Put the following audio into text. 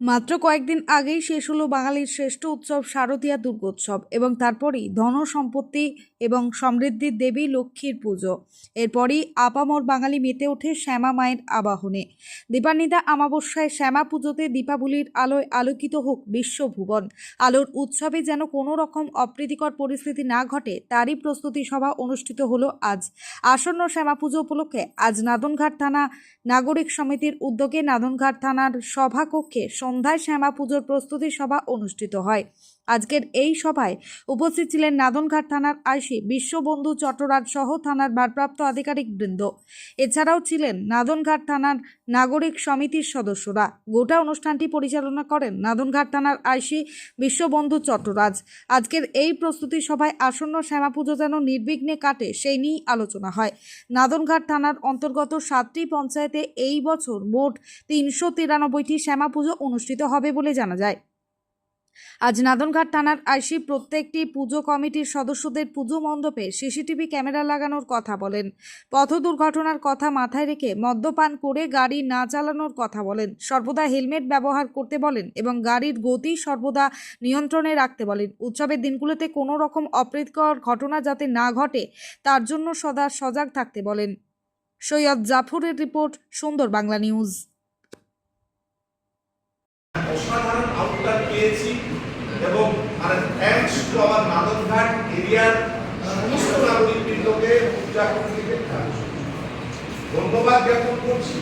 মাত্র কয়েকদিন আগেই শেষ হলো বাঙালির শ্রেষ্ঠ উৎসব শারদীয়া দুর্গোৎসব এবং তারপরই ধন সম্পত্তি এবং সমৃদ্ধির দেবী লক্ষ্মীর পুজো। এরপরই আপামর বাঙালি মেতে ওঠে শ্যামা মায়ের আবাহনে। দীপান্বিতা আমাবস্যায় শ্যামা পুজোতে দীপাবলির আলোয় আলোকিত হোক বিশ্বভুবন আলোর উৎসবে যেন কোনো রকম অপ্রীতিকর পরিস্থিতি না ঘটে, তারই প্রস্তুতি সভা অনুষ্ঠিত হলো আজ। আসন্ন শ্যামা পুজো উপলক্ষে আজ নাদনঘাট থানা নাগরিক সমিতির উদ্যোগে নাদনঘাট থানার সভাকক্ষে সন্ধ্যায় শ্যামা পুজোর প্রস্তুতি সভা অনুষ্ঠিত হয়। আজকের এই সভায় উপস্থিত ছিলেন নাদনঘাট থানার আইসি বিশ্ববন্ধু চট্টরাজ সহ থানার ভারপ্রাপ্ত আধিকারিক বৃন্দ। এছাড়াও ছিলেন নাদনঘাট থানার নাগরিক সমিতির সদস্যরা। গোটা অনুষ্ঠানটি পরিচালনা করেন নাদনঘাট থানার আইসি বিশ্ববন্ধু চট্টরাজ। আজকের এই প্রস্তুতি সভায় আসন্ন শ্যামা পুজো যেন নির্বিঘ্নে কাটে সেই নিয়েই আলোচনা হয়। নাদনঘাট থানার অন্তর্গত সাতটি পঞ্চায়েতে এই বছর মোট তিনশো তিরানব্বইটি শ্যামা পুজো অনুষ্ঠিত হবে বলে জানা যায়। আজ নাদনঘাট থানার আইসি প্রত্যেকটি পুজো কমিটির সদস্যদের পুজো মণ্ডপে সিসিটিভি ক্যামেরা লাগানোর কথা বলেন। পথ দুর্ঘটনার কথা মাথায় রেখে মদ্যপান করে গাড়ি না চালানোর কথা বলেন। সর্বদা হেলমেট ব্যবহার করতে বলেন এবং গাড়ির গতি সর্বদা নিয়ন্ত্রণে রাখতে বলেন। উৎসবের দিনগুলোতে কোনো রকম অপ্রীতিকর ঘটনা যাতে না ঘটে, তার জন্য সদা সজাগ থাকতে বলেন। সৈয়দ জাফরের রিপোর্ট সুন্দর বাংলা নিউজ। অসাধারণ আউটকাম পেয়েছি এবং আর থ্যাংকস টু আমার নাদনঘাট এরিয়ার সমস্ত নাগরিকবৃন্দকে উদযাপন থেকে ধন্যবাদ জ্ঞাপন করছি।